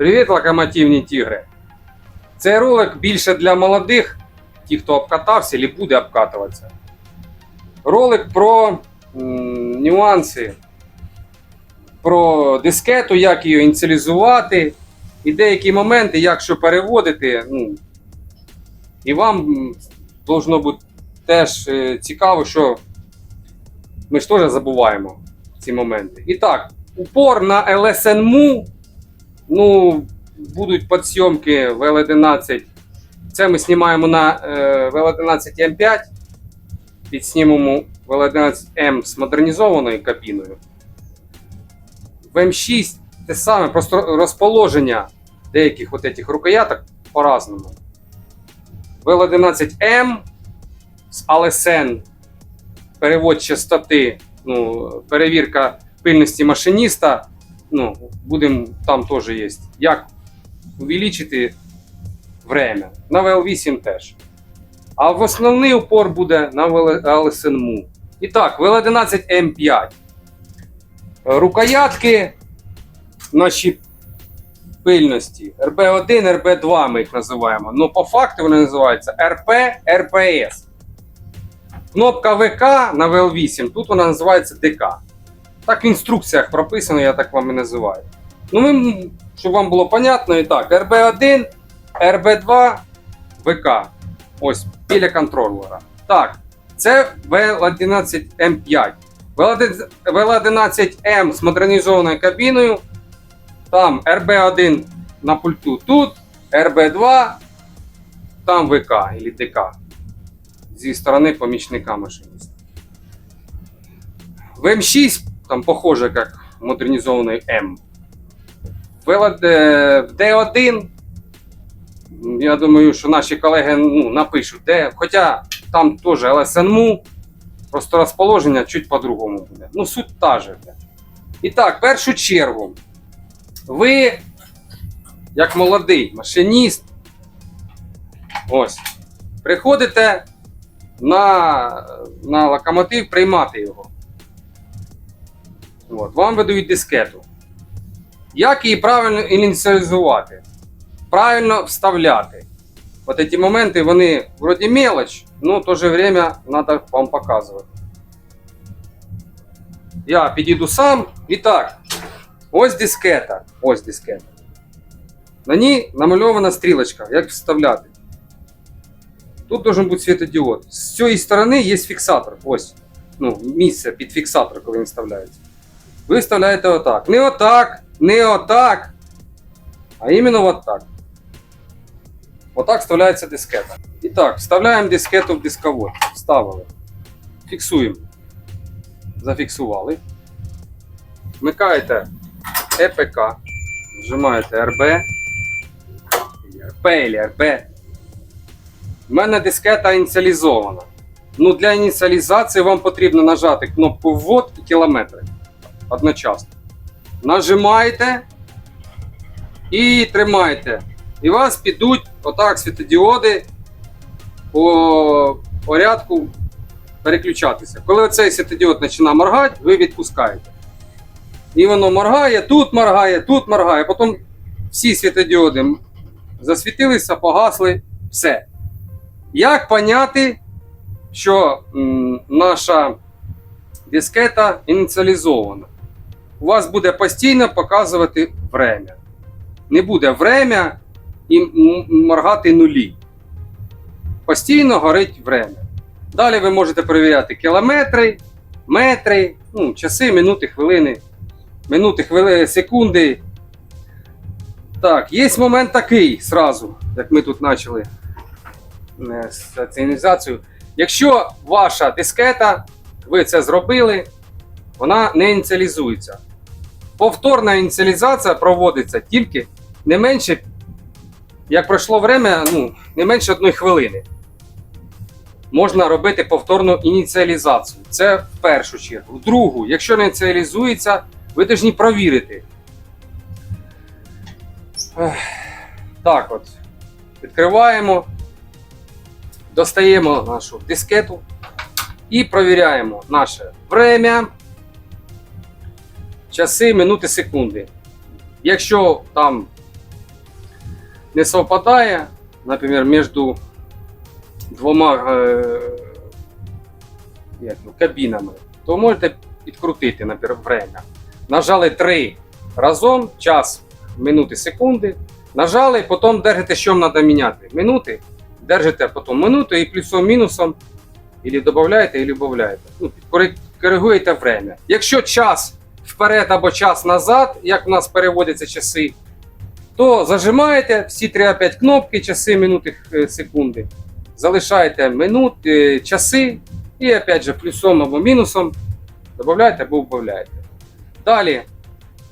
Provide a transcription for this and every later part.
Привіт, локомотивні тігри! Цей ролик більше для молодих, ті, хто обкатався або буде обкатуватися. Ролик про м, нюанси, про дискету, як її ініціалізувати, і деякі моменти, як що переводити. Ну, і вам должно бути теж е, цікаво, що ми ж теж забуваємо ці моменти. І так, упор на LSNMU, ну, будуть підсйомки в L11. Це ми знімаємо на е, VL11 M5. Підснімемо VL11M з модернізованою кабіною. В М6 те саме, просто розположення деяких от этих рукояток по-разному. VL11M з LSN, перевод частоти, ну, перевірка пильності машиніста. Ну, будем, там теж є. Як увеличити время. На VL8 теж. А в основний упор буде на LSNMU. І так, VL11 M5. Рукоятки наші пильності. RB1, RB2 ми їх називаємо. Ну, по факту вони називаються RP, RPS. Кнопка ВК на VL8, тут вона називається ДК. Так в інструкціях прописано, я так вам і називаю. Ну, щоб вам було понятно, і так, RB1, RB2, ВК. Ось, біля контролера. Так, це VL11M5. VL11M з модернізованою кабіною. Там RB1 на пульту тут, RB2, там ВК або ДК. Зі сторони помічника машиніста. В М6 там похоже, как модернизованный М. В D1, я думаю, що наші колеги ну, напишуть, де, хоча там теж LSNMU, просто розположення чуть по-другому буде. Ну, суть та же. І так, в першу чергу, ви, як молодий машиніст, ось, приходите на, на локомотив приймати його. От, вам видають дискету. Як її правильно ініціалізувати? Правильно вставляти. От ці моменти, вони вроді мелоч, но в то же время треба вам показувати. Я підійду сам. І так, ось дискета. Ось дискета. На ній намальована стрілочка, як вставляти. Тут должен бути світодіод. З цієї сторони є фіксатор. Ось. Ну, місце під фіксатор, коли він вставляється. Ви вставляєте отак. Не отак, не отак, а іменно отак. Отак вставляється дискета. І так, вставляємо дискету в дисковод. Вставили. Фіксуємо. Зафіксували. Вмикаєте ЕПК. Нажимаєте РБ. РП або РБ. У мене дискета ініціалізована. Ну, для ініціалізації вам потрібно нажати кнопку ввод і кілометри одночасно. Нажимаєте і тримаєте. І вас підуть отак світодіоди по порядку переключатися. Коли оцей світодіод починає моргати, ви відпускаєте. І воно моргає, тут моргає, тут моргає. Потім всі світодіоди засвітилися, погасли, все. Як поняти, що м, наша дискета ініціалізована? У вас буде постійно показувати время. Не буде время і моргати нулі. Постійно горить время. Далі ви можете перевіряти кілометри, метри, ну, часи, минути, хвилини, минути, хвилини, секунди. Так, є момент такий сразу, як ми тут почали е, з цією. Якщо ваша дискета, ви це зробили, вона не ініціалізується. Повторна ініціалізація проводиться тільки не менше, як пройшло время, ну, не менше одної хвилини. Можна робити повторну ініціалізацію. Це в першу чергу. В другу, якщо не ініціалізується, ви повинні провірити. Так от. Відкриваємо, достаємо нашу дискету і провіряємо наше время, часи, минути, секунди. Якщо там не совпадає, наприклад, між двома е, як, ну, кабінами, то можете підкрутити наприклад, время. Нажали 3 разом, час, минути, секунди. Нажали, потім держите, що треба міняти. Минути, держите потім минуту і плюсом-мінусом, або додаєте, або додаєте. Ну, коригуєте время. Якщо час вперед або час назад, як у нас переводяться часи, то зажимаєте всі 3-5 кнопки, часи, минути, е, секунди. Залишаєте минут, е, часи і опять же плюсом або мінусом додаєте або вбавляєте. Далі,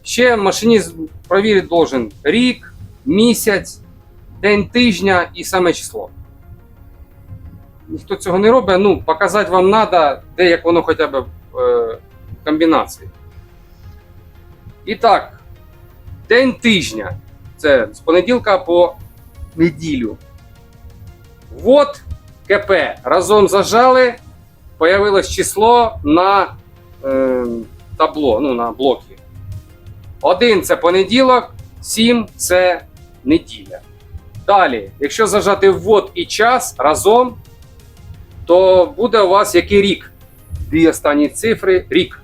ще машиніст провірити должен рік, місяць, день тижня і саме число. Ніхто цього не робить, ну, показати вам треба, де як воно хоча б е, в комбінації. І так, день тижня. Це з понеділка по неділю. Вот КП. Разом зажали, появилось число на е, табло, ну, на блокі. Один це понеділок, сім це неділя. Далі, якщо зажати ввод і час разом, то буде у вас який рік? Дві останні цифри рік.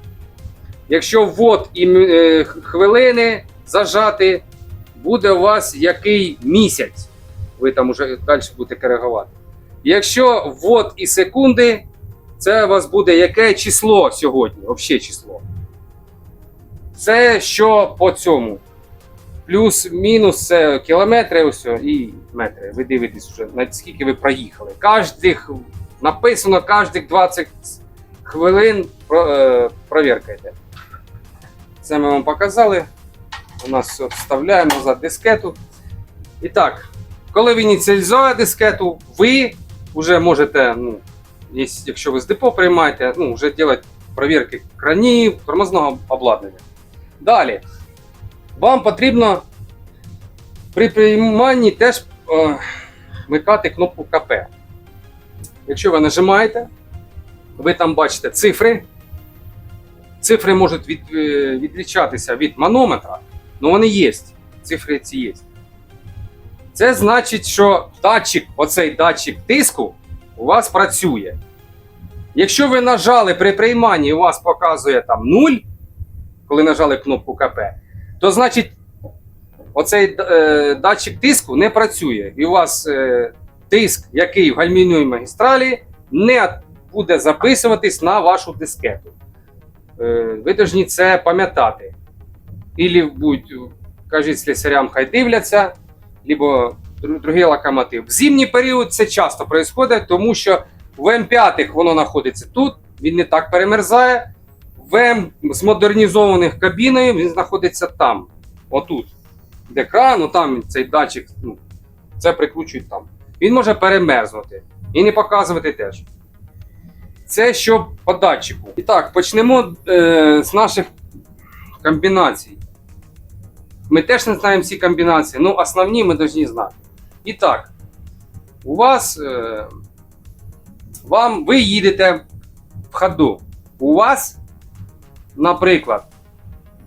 Якщо ввод і е, хвилини зажати, буде у вас який місяць. Ви там уже далі будете коригувати. Якщо ввод і секунди, це у вас буде яке число сьогодні, взагалі число. Це що по цьому. Плюс-мінус це кілометри ось і метри. Ви дивитесь вже, на скільки ви проїхали. Кожних, написано кожних 20 хвилин е, провіркайте. Це ми вам показали. У нас все вставляємо назад дискету. І так, коли ви ініціалізуєте дискету, ви вже можете, ну, якщо ви з депо приймаєте, ну, вже робити перевірки кранів, тормозного обладнання. Далі, вам потрібно при прийманні теж е, вмикати кнопку КП. Якщо ви нажимаєте, ви там бачите цифри. Цифри можуть від, е, відлічатися від манометра, але вони є. Цифри ці є. Це значить, що датчик, оцей датчик тиску у вас працює. Якщо ви нажали при прийманні, у вас показує там 0, коли нажали кнопку КП, то значить оцей е, датчик тиску не працює. І у вас е, тиск, який в гальмівній магістралі, не буде записуватись на вашу дискету. Е, ви повинні це пам'ятати. Ілі будь, кажіть слесарям, хай дивляться, дру- другий локомотив. В зимній період це часто відбувається, тому що в М5 воно знаходиться тут, він не так перемерзає. В М з модернізованих кабіною він знаходиться там, отут. Де кран, ну там цей датчик, ну, це прикручують там. Він може перемерзнути і не показувати теж. Це що по датчику. І так, почнемо е, з наших комбінацій. Ми теж не знаємо всі комбінації, ну основні ми повинні знати. І так, у вас е, вам, ви їдете в ходу. У вас, наприклад,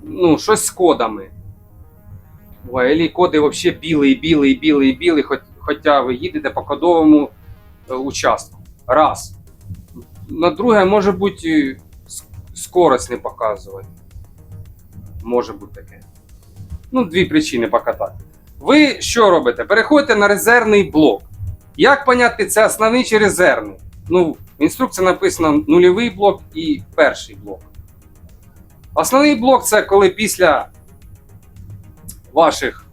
ну, щось з кодами. Ой, коди взагалі білий, білий, білий, білий, хоч, хоча ви їдете по кодовому е, участку. Раз. На друге, може бути, скорость не показувати. Може бути таке. Ну, дві причини поки так. Ви що робите? Переходите на резервний блок. Як поняти, це основний чи резервний? Ну, в інструкції написано нульовий блок і перший блок. Основний блок це коли після ваших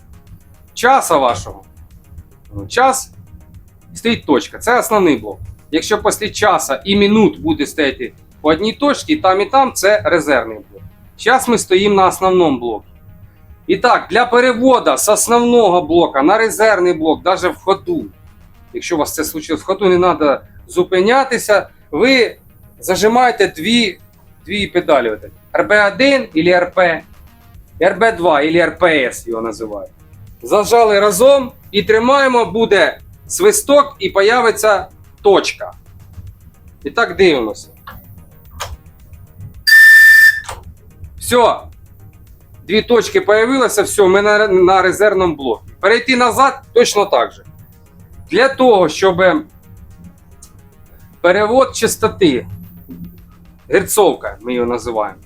часу вашого ну, час стоїть точка. Це основний блок. Якщо після часу і минут буде стояти по одній точці, там і там це резервний блок. Зараз ми стоїмо на основному блокі. І так, для переводу з основного блока на резервний блок, навіть в ходу, якщо у вас це случилось в ходу, не треба зупинятися, ви зажимаєте дві, дві педалі. от RB1 або RP, RB2 або RPS його називають. Зажали разом і тримаємо, буде свисток і появиться точка. І так дивимося. Все. Дві точки появилося, все, ми на, на резервному блокі. Перейти назад точно так же. Для того, щоб перевод частоти, герцовка, ми його називаємо.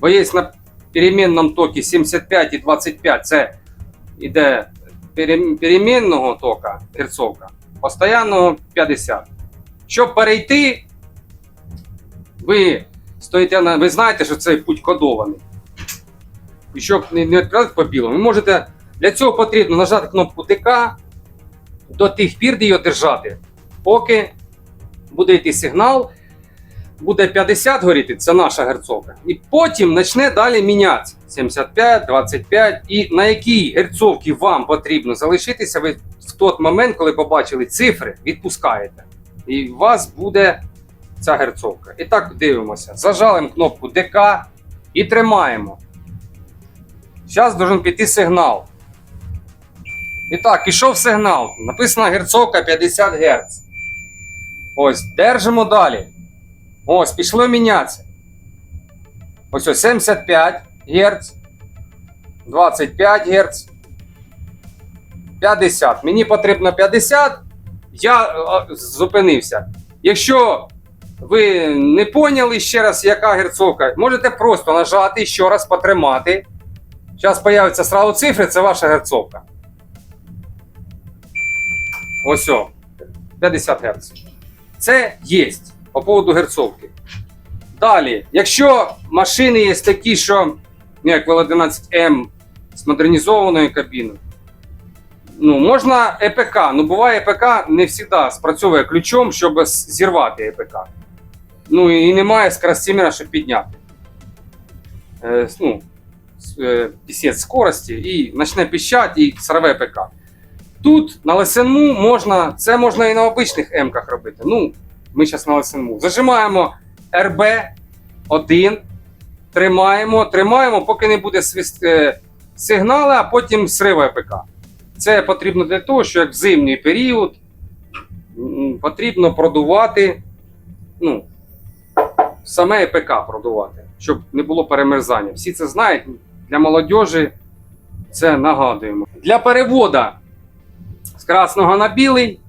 Бо є на перемінному токі 75 і 25, це перем- перемінного тока герцовка, постоянного 50. Щоб перейти, ви стоїте на. Ви знаєте, що цей путь кодований. І щоб не, відправити по білому, ви можете. Для цього потрібно нажати кнопку ТК до тих пір, де його держати, поки буде йти сигнал, буде 50 горіти, це наша герцовка. І потім почне далі мінятися. 75, 25. І на якій герцовці вам потрібно залишитися, ви в той момент, коли побачили цифри, відпускаєте. І у вас буде ця герцовка. І так дивимося. Зажалимо кнопку ДК і тримаємо. Зараз должен піти сигнал. І так, пішов сигнал. Написано герцовка 50 Гц. Ось, держимо далі. Ось, пішло мінятися. Ось ось 75 Гц. 25 Гц. 50. Мені потрібно 50. Я зупинився. Якщо ви не поняли ще раз, яка герцовка, можете просто нажати ще раз потримати. Зараз появляться сразу цифри, це ваша герцовка. Ось о, 50 Гц. Це є по поводу герцовки. Далі, якщо машини є такі, що ну, як ВЛ-11М з модернізованою кабіною, ну, можна ЕПК. Ну, буває, ЕПК не завжди спрацьовує ключом, щоб зірвати ЕПК. Ну і немає скоростимера, щоб підняти. Е, ну, е, пісець скорості і почне піщати і сорве ПК. Тут на лесенму можна, це можна і на обичних М-ках робити. Ну, ми зараз на лесенму. Зажимаємо RB1, тримаємо, тримаємо, поки не буде свист, е, сигнали, а потім сриває ПК. Це потрібно для того, що як в зимній період потрібно продувати, ну, саме ПК продувати, щоб не було перемерзання. Всі це знають, для молодіжі це нагадуємо. Для переводу з красного на білий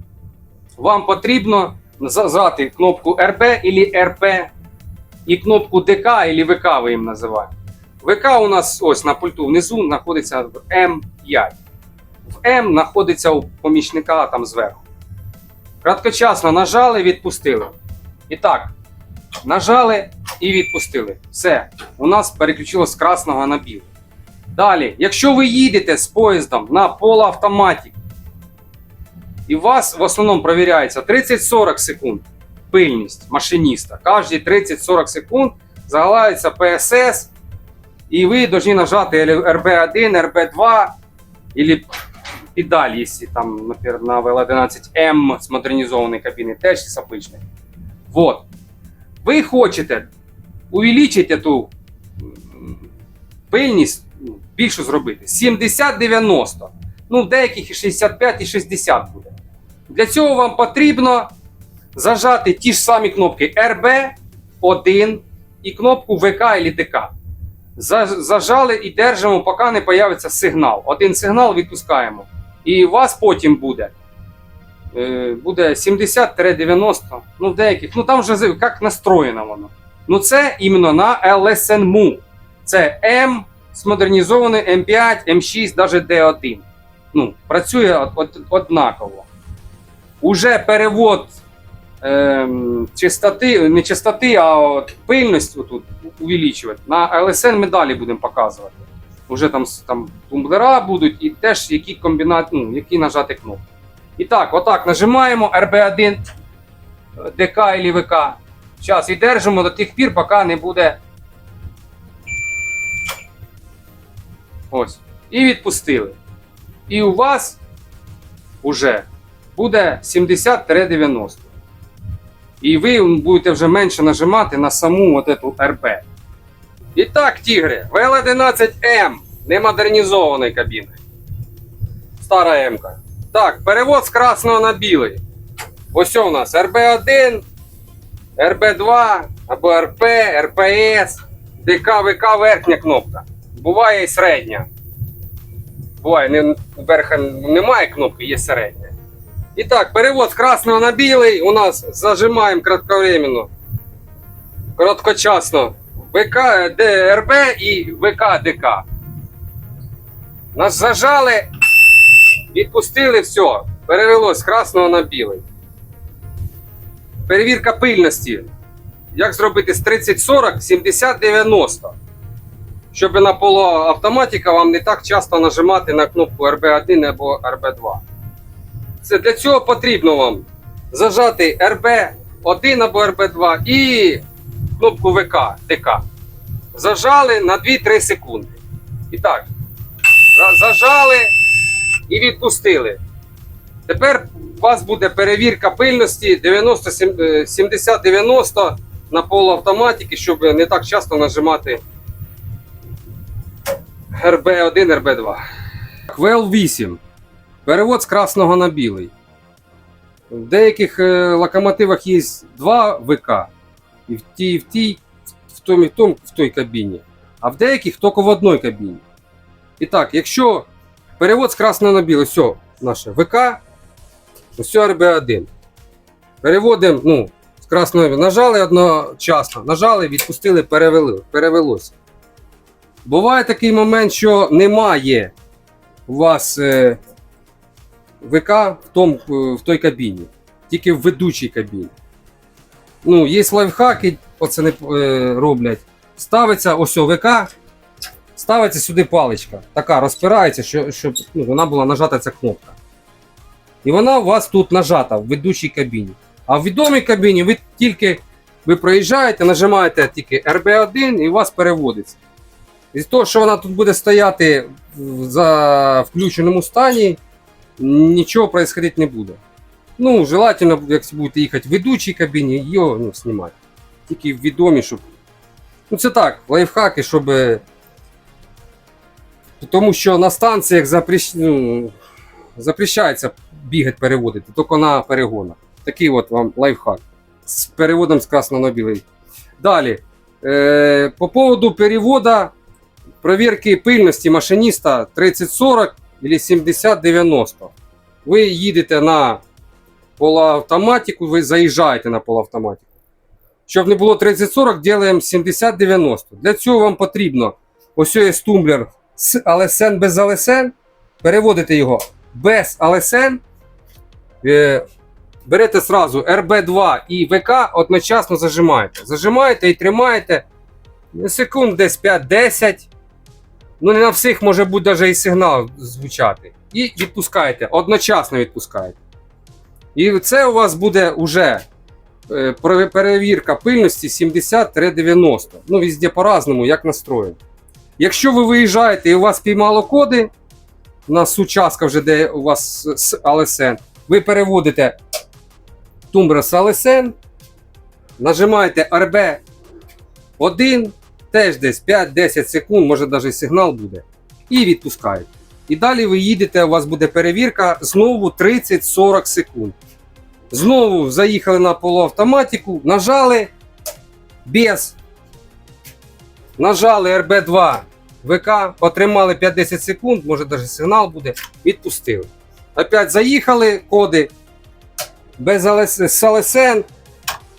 вам потрібно зажати кнопку RB або RP і кнопку ДК або ВК ви їм називаєте. ВК у нас ось на пульту внизу знаходиться в М5. В М знаходиться у помічника там зверху. Краткочасно нажали, відпустили. І так, нажали і відпустили. Все, у нас переключилось з красного на білий. Далі, якщо ви їдете з поїздом на полуавтоматі, і у вас в основному перевіряється 30-40 секунд пильність машиніста. Кожні 30-40 секунд загалається ПСС, і ви повинні нажати RB1, RB2 або педаль, якщо там, наприклад, на VL11M з модернізованої кабіни, теж з обичної. Вот. Ви хочете увеличити ту пильність ну, більшу зробити. 70-90. Ну, в деяких і 65 і 60 буде. Для цього вам потрібно зажати ті ж самі кнопки RB1 і кнопку ВК і ДК. Зажали і держимо, поки не появиться сигнал. Один сигнал відпускаємо. І у вас потім буде. е, Буде 70-90, ну деяких, ну там вже як настроєно воно. Ну це іменно на LSNMU. Це М з модернізований М5, М6, навіть D1. Ну, працює од- од- однаково. Уже перевод ем, частоти, не частоти, а от пильність тут увеличувати. На LSN ми далі будемо показувати. Уже там, там тумблера будуть і теж які комбінат, ну, які нажати кнопки. І так, отак нажимаємо RB1 е, ДК і ВК. Зараз і держимо до тих пір, поки не буде. Ось. І відпустили. І у вас уже буде 70-90. І ви будете вже менше нажимати на саму от эту РП. І так, тігри, ВЛ-11М немодернізованої кабіни. Стара М. -ка. Так, перевод з красного на білий. Ось у нас РБ1, РБ2 або РП, РПС, ДК, ВК верхня кнопка. Буває і середня. буває, не, верха немає кнопки, є середня. І так, перевод з красного на білий у нас зажимаємо кратковременно, короткочасно ВК ДРБ і ВК ДК. Нас зажали, відпустили, все, перевелось з красного на білий. Перевірка пильності. Як зробити з 30-40 70-90? Щоб на полуавтоматика вам не так часто нажимати на кнопку RB1 або RB2. Це для цього потрібно вам зажати RB1 або RB2 і кнопку ВК ДК. Зажали на 2-3 секунди. І так, зажали і відпустили. Тепер у вас буде перевірка пильності 90, сім- е, 70-90 на полуавтоматики, щоб не так часто нажимати RB1, RB2. ВЛ8. Перевод з красного на білий. В деяких е, локомотивах є два ВК. І в тій, в тій, в тому, і в тому, в той кабіні. А в деяких тільки в одній кабіні. І так, якщо перевод з красного на білий, все, наше ВК, все РБ1. Переводимо, ну, з красного нажали одночасно, нажали, відпустили, перевели, перевелося. Буває такий момент, що немає у вас е, ВК в, том, е, в той кабіні, тільки в ведучій кабіні. Ну, є лайфхаки, не е, роблять. Ставиться ось ВК, ставиться сюди паличка. Така розпирається, що, щоб ну, вона була нажата ця кнопка. І вона у вас тут нажата в ведучій кабіні. А в відомій кабіні ви тільки ви проїжджаєте, нажимаєте тільки RB1 і у вас переводиться. Із того, що вона тут буде стояти в за включеному стані, нічого происходить не буде. Ну, желательно, якщо будете їхати в ведучій кабіні, її ну, знімати. Тільки в відомій, щоб. Ну, це так, лайфхаки, щоб. Тому що на станціях запрещ... ну, запрещається бігати, переводити, тільки на перегонах. Такий от вам лайфхак. З переводом з красного на білий. Далі. Е, по поводу перевода проверки пильності машиніста 30-40 или 70-90. Ви їдете на полуавтоматику, ви заїжджаєте на полуавтоматику. Щоб не було 30-40, робимо 70-90. Для цього вам потрібно ось є тумблер з алесен без алесен. Переводите його без алесен. Е, берете сразу RB2 і ВК одночасно зажимаєте. Зажимаєте і тримаєте секунд десь 5-10. Ну, не на всіх може бути навіть і сигнал звучати. І відпускаєте, одночасно відпускаєте. І це у вас буде вже е, перевірка пильності 70-90. Ну, везде по-разному, як настроєно. Якщо ви виїжджаєте і у вас піймало коди, на сучаска вже де у вас з АЛСН, ви переводите тумбра з АЛСН, нажимаєте RB1, теж десь 5-10 секунд, може навіть сигнал буде, і відпускаєте. І далі ви їдете, у вас буде перевірка знову 30-40 секунд. Знову заїхали на полуавтоматику, нажали без. Нажали RB2 ВК, отримали 5-10 секунд, може навіть сигнал буде, відпустили. Опять заїхали коди без АЛСН,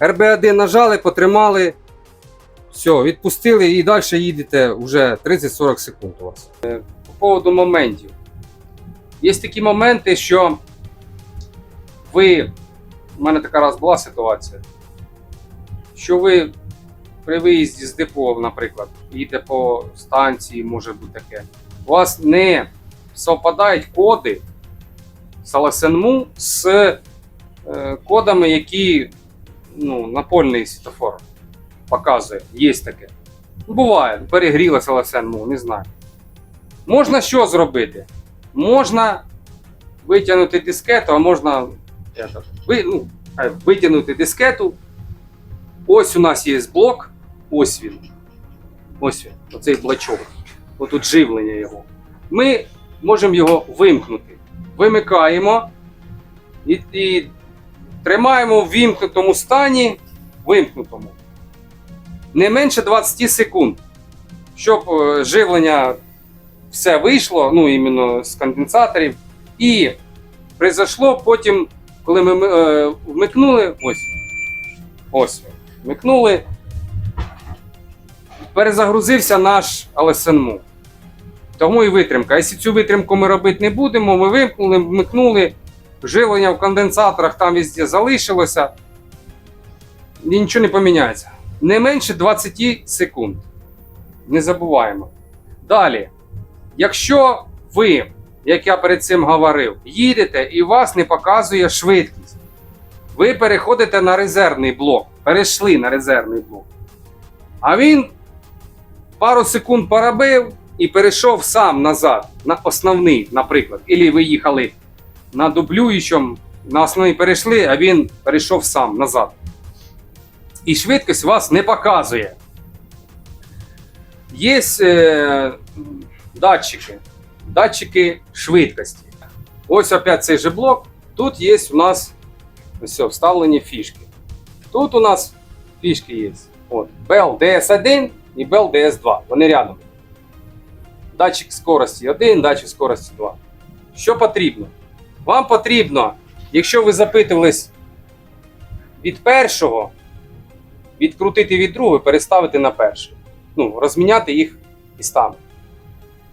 RB1 нажали, потримали, все, відпустили і далі їдете вже 30-40 секунд у вас. Е, По поводу моментів. Є такі моменти, що ви. У мене така раз була ситуація, що ви при виїзді з депо, наприклад, їдете по станції, може бути таке. У вас не совпадають коди з ЛСНМУ з е, кодами, які ну, напольний світофор показує. Є таке. Ну, Буває, перегрілася ЛСНМУ, не знаю. Можна що зробити? Можна витягнути дискету, а можна ви, ну, витягнути дискету. Ось у нас є блок, ось він. Ось він, оцей блачок. Отут живлення його. Ми можемо його вимкнути. Вимикаємо і, і тримаємо в вимкнутому стані, вимкнутому. Не менше 20 секунд, щоб е, живлення все вийшло, ну іменно з конденсаторів. І произошло потім, коли ми е, вмикнули, ось. Ось. Вмикнули. Перезагрузився наш LSNMU. Тому і витримка. Якщо цю витримку ми робити не будемо, ми вимкнули, вмикнули, живлення в конденсаторах там везде залишилося. І нічого не поміняється. Не менше 20 секунд. Не забуваємо. Далі. Якщо ви, як я перед цим говорив, їдете і вас не показує швидкість, ви переходите на резервний блок. Перейшли на резервний блок. А він пару секунд поробив і перейшов сам назад, на основний, наприклад. Ілі ви їхали на дублюючому, на основний перейшли, а він перейшов сам назад. І швидкість вас не показує. Є е, датчики. Датчики швидкості. Ось опять цей же блок. Тут є у нас все, вставлені фішки. Тут у нас фішки є. От, Bell DS1 і Bell DS2. Вони рядом. Датчик скорості 1, датчик скорості 2. Що потрібно? Вам потрібно, якщо ви запитувались від першого, відкрутити від другого переставити на перший. Ну, розміняти їх містами.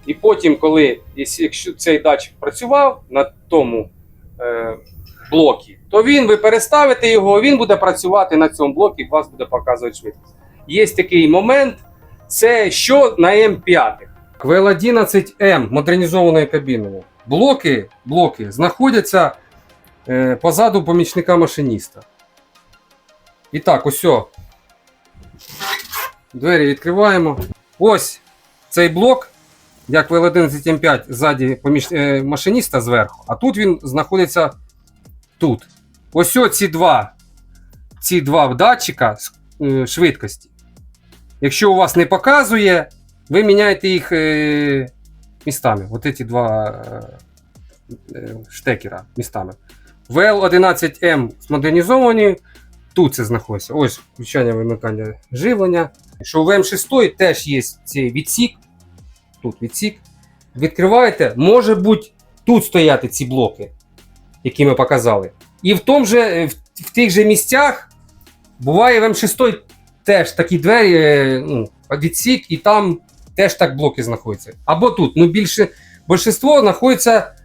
І потім, коли якщо цей датчик працював на тому е, блокі, то він, ви переставите його, він буде працювати на цьому блокі, і вас буде показувати швидкість. Є такий момент, це що на М5. КВЛ-11М модернізованою кабіною. Блоки, блоки знаходяться е, позаду помічника машиніста. І так, ось. Двері відкриваємо. Ось цей блок, як ВЛ-11М5 ззаді поміж... е, машиніста зверху, а тут він знаходиться тут. Ось ці два, ці два датчика е, швидкості. Якщо у вас не показує, ви міняєте їх е, містами. Ось ці два е, е, штекера містами. ВЛ-11М змодернізовані. Тут це знаходиться. Ось включання вимикання живлення. Що в М6 теж є цей відсік. Тут відсік. Відкриваєте, може бути тут стояти ці блоки, які ми показали. І в, тому же, в, в тих же місцях буває в М6 теж такі двері, е, ну, відсік, і там теж так блоки знаходяться. Або тут. Ну, більше, більшість знаходиться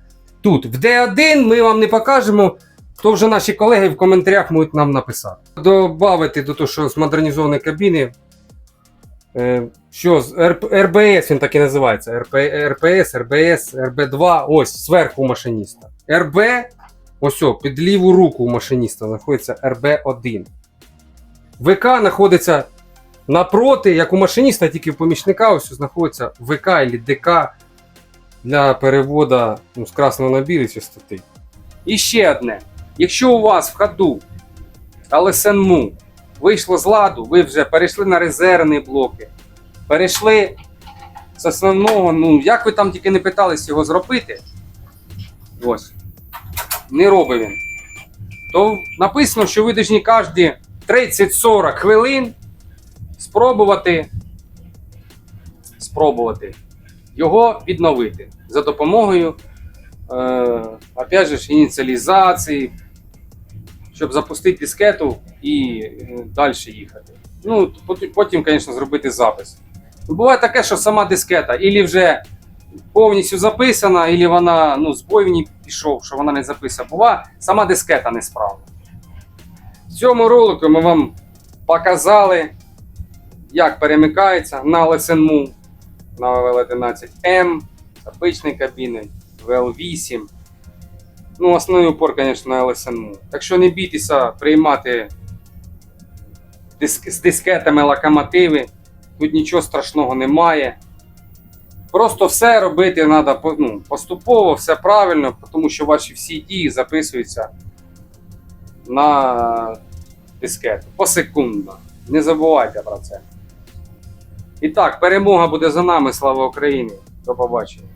тут. В D1 ми вам не покажемо. То вже наші колеги в коментарях можуть нам написати. Добавити до того, що з модернізованої кабіни. Е, Що РБС він так і називається. РП, РПС, РБС, РБ2, ось зверху у машиніста. РБ, ось о, під ліву руку у машиніста знаходиться РБ1. ВК знаходиться напроти, як у машиніста, тільки у помічника ось знаходиться ВК або ДК для переводу ну, з красного на білий частоти. І ще одне. Якщо у вас в ходу LSNMU вийшло з ладу, ви вже перейшли на резервні блоки, перейшли з основного, ну як ви там тільки не питались його зробити, ось, не робить він, то написано, що ви повинні кожні 30-40 хвилин спробувати, спробувати його відновити за допомогою е, опять же, ініціалізації, щоб запустити дискету і е, далі їхати. Ну, потім, звісно, зробити запис. Ну, Буває таке, що сама дискета ілі вже повністю записана, ілі вона ну, збой в ній пішов, що вона не записана. Буває, сама дискета несправна. В цьому ролику ми вам показали, як перемикається на LSNMU, на VL11M, з обичної кабіни, VL8. Ну, основний упор, звісно, на LSNMU. Так що не бійтеся приймати диск, з дискетами локомотиви. Тут нічого страшного немає. Просто все робити треба ну, поступово, все правильно, тому що ваші всі дії записуються на дискету посекундно. Не забувайте про це. І так, перемога буде за нами. Слава Україні! До побачення.